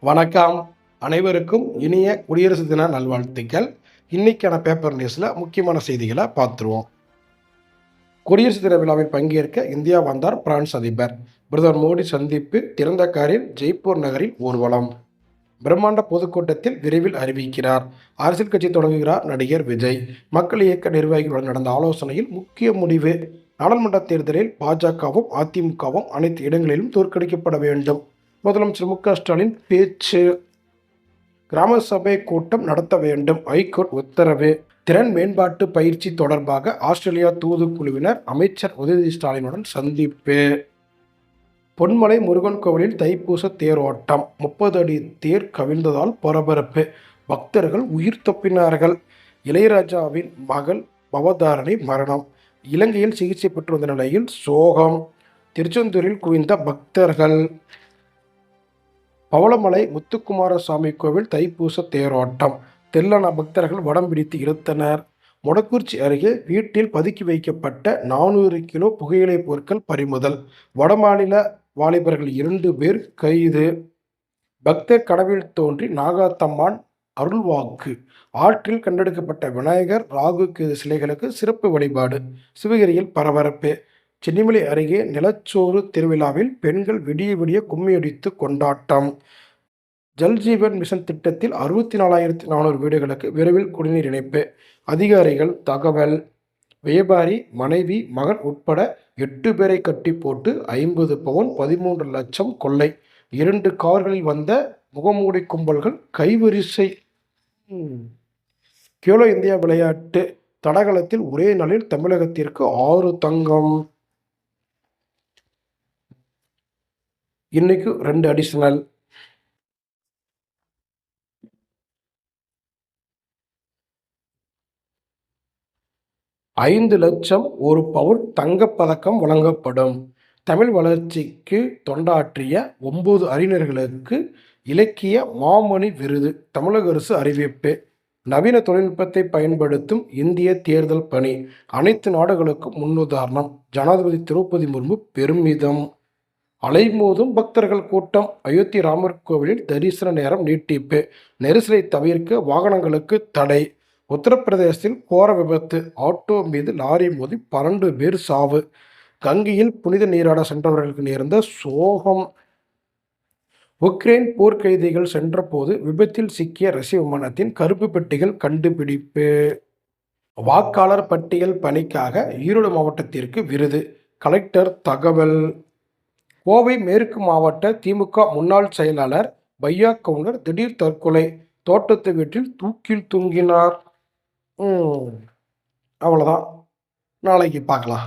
வணக்கம். அனைவருக்கும் இனிய குடியரசு தின நல்வாழ்த்துக்கள். இன்னைக்கான பேப்பர் நியூஸில் முக்கியமான செய்திகளை பார்த்துருவோம். குடியரசு தின விழாவில் பங்கேற்க இந்தியா வந்தார் பிரான்ஸ் அதிபர். பிரதமர் மோடி சந்திப்பு திறந்த காரில் ஜெய்ப்பூர் நகரில் ஊர்வலம். பிரம்மாண்ட பொதுக்கூட்டத்தில் விரைவில் அறிவிக்கிறார். அரசியல் கட்சி தொடங்குகிறார் நடிகர் விஜய். மக்கள் இயக்க நிர்வாகிகளுடன் நடந்த ஆலோசனையில் முக்கிய முடிவு. நாடாளுமன்ற தேர்தலில் பாஜகவும் அதிமுகவும் அனைத்து இடங்களிலும் தோற்கடிக்கப்பட வேண்டும். முதலமைச்சர் மு க ஸ்டாலின் பேச்சு. கிராம சபை கூட்டம் நடத்த வேண்டும். ஐகோர்ட் உத்தரவு. திறன் மேம்பாட்டு பயிற்சி தொடர்பாக ஆஸ்திரேலியா தூதுக்குழுவினர் அமைச்சர் உதயநிதி ஸ்டாலினுடன் சந்திப்பு. பொன்மலை முருகன் கோவிலில் தைப்பூச தேரோட்டம். முப்பது அடி தேர் கவிழ்ந்ததால் பரபரப்பு. பக்தர்கள் உயிர் தப்பினார்கள். இளையராஜாவின் மகள் பவதாரணி மரணம். இலங்கையில் சிகிச்சை பெற்று வந்த நிலையில் சோகம். திருச்செந்தூரில் குவிந்த பக்தர்கள். பவளமலை முத்துக்குமாரசாமி கோவில் தைப்பூச தேரோட்டம். தெல்லன பக்தர்கள் வடம் பிடித்து இழுத்தனர். மொடக்குறிச்சி அருகே வீட்டில் பதுக்கி வைக்கப்பட்ட நானூறு கிலோ புகையிலை பொருட்கள் பறிமுதல். வடமாநில வாலிபர்கள் இரண்டு பேர் கைது. பக்தர் கனவில் தோன்றி நாகாத்தம்மான் அருள்வாக்கு. ஆற்றில் கண்டெடுக்கப்பட்ட விநாயகர் ராகு சிலைகளுக்கு சிறப்பு வழிபாடு. சிவகிரியில் பரபரப்பு. சென்னிமலை அருகே நிலச்சோறு திருவிழாவில் பெண்கள் விடிய விடிய கும்மியடித்து கொண்டாட்டம். ஜல்ஜீவன் மிஷன் திட்டத்தில் அறுபத்தி நாலாயிரத்தி நானூறு வீடுகளுக்கு விரைவில் குடிநீர் இணைப்பு. அதிகாரிகள் தகவல். வியாபாரி மனைவி மகன் உட்பட எட்டு பேரை கட்டி போட்டு ஐம்பது பவுன் பதிமூன்று லட்சம் கொள்ளை. இரண்டு கார்களில் வந்த முகமூடி கும்பல்கள் கைவரிசை. கியோலோ கேலோ இந்தியா விளையாட்டு தடகளத்தில் ஒரே நாளில் தமிழகத்திற்கு ஆறு தங்கம். இன்றைக்கும் ரெண்டு அடிஷனல் ஐந்து லட்சம் ஒரு பவுன் தங்கப்பதக்கம் வழங்கப்படும். தமிழ் வளர்ச்சிக்கு தொண்டாற்றிய ஒன்பது அறிஞர்களுக்கு இலக்கிய மாமணி விருது தமிழக அரசு அறிவிப்பு. நவீன தொழில்நுட்பத்தை பயன்படுத்தும் இந்திய தேர்தல் பணி அனைத்து நாடுகளுக்கும் முன்னுதாரணம். ஜனாதிபதி திரௌபதி முர்மு பெருமிதம். அலைமோதும் பக்தர்கள் கூட்டம் அயோத்தி ராமர் கோவிலில் தரிசன நேரம் நீட்டிப்பு. நெரிசலை தவிர்க்க வாகனங்களுக்கு தடை. உத்தரப்பிரதேசத்தில் கோர விபத்து. ஆட்டோ மீது லாரி மோதி பன்னெண்டு பேர் சாவு. கங்கையில் புனித நீராட சென்றவர்களுக்கு நேர்ந்த சோகம். உக்ரைன் போர்க்கைதிகள் சென்றபோது விபத்தில் சிக்கிய ரஷ்ய விமானத்தின் கருப்பு பெட்டிகள் கண்டுபிடிப்பு. வாக்காளர் பட்டியல் பணிக்காக ஈரோடு மாவட்டத்திற்கு விருது. கலெக்டர் தகவல். கோவை மேற்கு மாவட்ட திமுக முன்னாள் செயலாளர் பையா கவுண்டர் திடீர் தற்கொலை தோட்டத்து வீட்டில் தூக்கில் தூங்கினார். அவ்வளோதான் நாளைக்கு பார்க்கலாம்.